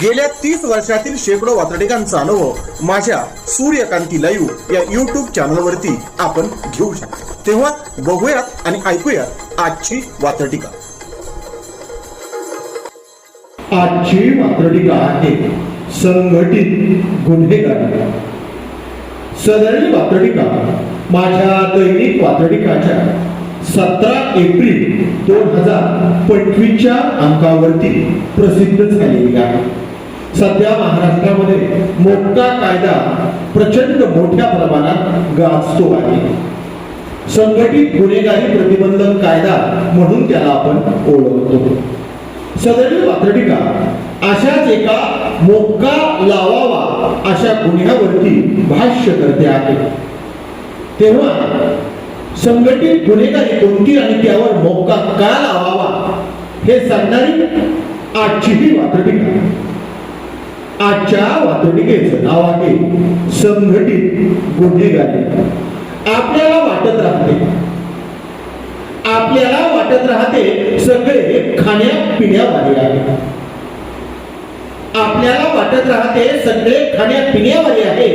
गेल्या तीस वर्षातील शेकडो वातडिकांचा अनुभव माझ्या सूर्यकांती लाईव्ह या युट्यूब चॅनलवरती आपण घेऊ शकतो. तेव्हा बघूयात आणि ऐकूयात आजची वातडिका आजची वात्रटिका आहे संघटित गुन्हेगारी. सदरली वात्रटिका माझ्या दैनिक वात्रटिकाच्या सतरा एप्रिल दोन हजार पंचवीसच्या अंकावरती प्रसिद्ध झालेली आहे. सध्या महाराष्ट्रामध्ये मोठा कायदा प्रचंड मोठ्या प्रमाणात गाजतो आहे. संघटित गुन्हेगारी प्रतिबंधक कायदा म्हणून त्याला आपण ओळखतो. सदरील वात्रटिका अशाच एका मोक्का लावावा अशा गुन्ह्यावरती भाष्य करते आहे. तेव्हा संघटित गुन्हेगारी कोणती आणि त्यावर मोक्का का लावावा हे सांगणारी आजचीही वात्रटिका आजच्या वात्रटिकेचं नाव आहे संघटित गुन्हेगारी. आपल्याला वाटत राहते. आपल्याला वाटत राहते सगळे खाण्या पिण्यावाले आहे आपल्याला वाटत राहते सगळे खाण्या पिण्यावाले आहे.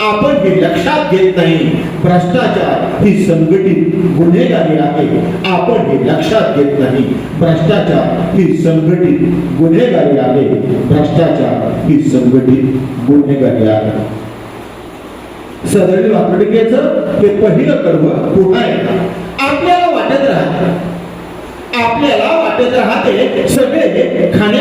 आपण हे लक्षात घेत नाही. भ्रष्टाचार ही संघटित गुन्हेगारी आहे. आपण हे लक्षात घेत नाही. भ्रष्टाचार ही संघटित गुन्हेगारी आहे. भ्रष्टाचार ही संघटित गुन्हेगारी आहे. सदरील वातडिकेचं हे पहिलं कडवं पुन्हा येतात आपल्याला वाटत राहते. आपल्याला वाटत राहते सगळे खाण्या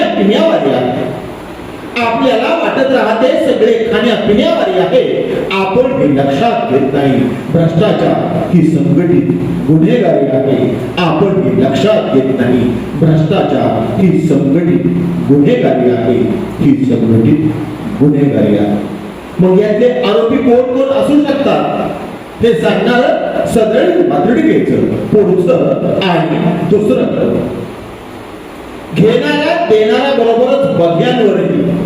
आपल्याला वाटत राहते सगळे खाण्या पिण्यावाले आहे. आपण हे लक्षात घेत नाही. भ्रष्टाचार ही संघटित गुन्हेगारी आहे. आपण हे लक्षात घेत नाही. भ्रष्टाचार ही संघटित गुन्हेगारी आहे. ही संघटित गुन्हेगारी आहे. मग यातले आरोपी कोण कोण असू शकतात? ते सांगणार सदळ मातृडिकेचं पुढचं आणि दुसरं. घेणाऱ्या देणाऱ्या बरोबरच बघ्यांवरही.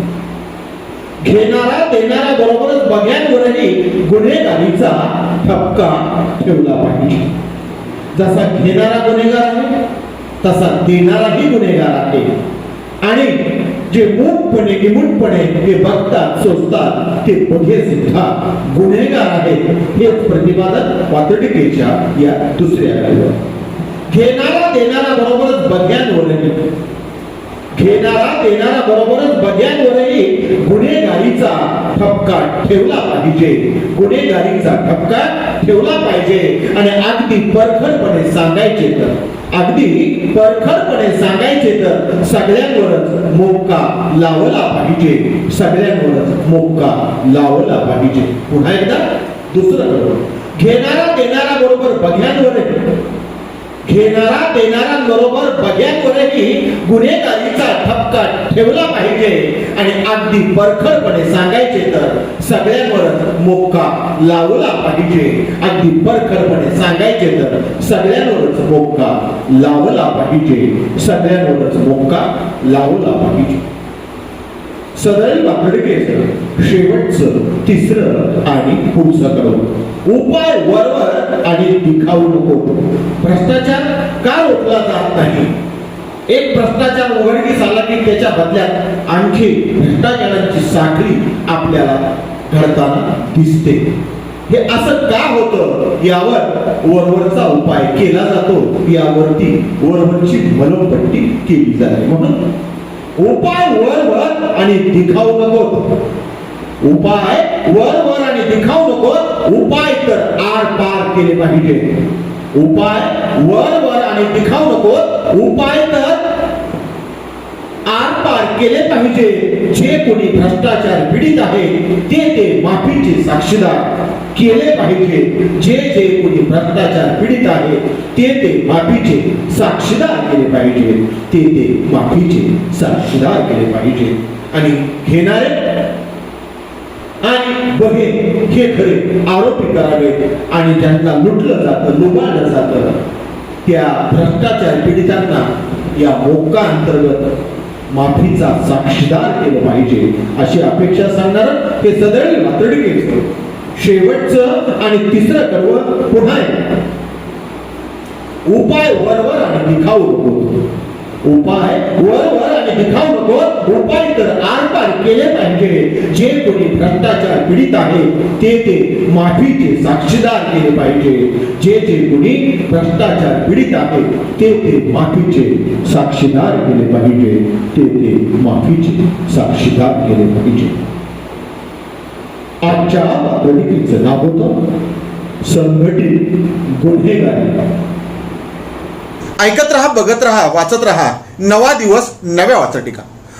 घेणारा देणारा बरोबरच बघ्यांवरही गुन्हेगारीचा ठपका ठेवला पाहिजे. जसा घेणारा गुन्हेगार आहे तसा देणाराही गुन्हेगार आहे. आणि जे मूकपणे निमूटपणे हे बघतात सोचतात ते बघे सुद्धा गुन्हेगार आहेत हे प्रतिपादन वातटिकेच्या या दुसऱ्या घेणारा देणारा बरोबरच बघ्यांवरही घेणारा देणारा बरोबरच बद्यांवरही गुन्हेगारीचा ठपका ठेवला पाहिजे. गुन्हेगारीचा ठपका ठेवला पाहिजे. आणि अगदी परखडपणे सांगायचे तर अगदी परखडपणे सांगायचे तर सगळ्यांवरच मोक्का लावला पाहिजे. सगळ्यांवरच मोक्का लावला पाहिजे. पुन्हा एकदा दुसरं घेणारा देणारा बरोबर बघ्यांवर घेणारा देणाऱ्यांबरोबर बघ्यावरही गुन्हेगारीचा ठपका ठेवला पाहिजे. आणि अगदी परखडपणे सांगायचे तर सगळ्यांवरच मोक्का लावला पाहिजे. अगदी परखडपणे सांगायचे तर सगळ्यांवरच मोक्का लावला पाहिजे. सगळ्यांवरच मोक्का लावला पाहिजे. सदैव वाकडकेचं शेवटचं तिसरं आणि पुढचं करू. उपाय वरवर आणि दिखाऊ नको. भ्रष्टाचार का रोखला जात नाही? एक भ्रष्टाचार उघडकीस आला की त्याच्या बदल्यात आणखी भ्रष्टाचारांची साखळी आपल्याला घडताना दिसते. हे असं का होतं? यावर वरवरचा उपाय केला जातो. यावरती वरवरची मलमपट्टी केली जाते. म्हणून उपाय वर वर आणि दिखाऊ नको. उपाय वर वर आणि दिखाऊ नको. उपाय तर आर पार केले पाहिजे. उपाय वर वर आणि दिखाऊ नको. उपाय तर आर पार केले पाहिजे. जे कोणी भ्रष्टाचार पीडित आहे ते ते माफीचे साक्षीदार केले पाहिजे. जे जे कोणी भ्रष्टाचार पीडित आहे ते ते माफीचे साक्षीदार केले पाहिजे. ते ते माफीचे साक्षीदार केले पाहिजे. आणि घेणारे आणि बहीण हे खरे आरोपी करावे. आणि ज्यांना लुटलं जातं लुबाडलं जातं त्या भ्रष्टाचार पीडितांना या मोका अंतर्गत माफीचा साक्षीदार केलं पाहिजे अशी अपेक्षा सांगणार हे सदळी वातडी शेवटचं आणि तिसरं कडवं पुन्हा उपाय वरवर आणि दिखाऊ उपाय वरवर आणि दिखाऊ नको. उपाय तर आरपार केले पाहिजे. जे कोणी भ्रष्टाचार पीडित आहे ते ते माफीचे साक्षीदार केले पाहिजे. जे जे कोणी भ्रष्टाचार पीडित आहे ते ते माफीचे साक्षीदार केले पाहिजे. ते ते माफीचे साक्षीदार केले पाहिजे. आजच्या वातडिकीचं नाव होतं संघटित गुन्हेगारी. ऐकत रहा बघत रहा वाचत रहा. नवा दिवस नव्या वाचटिका.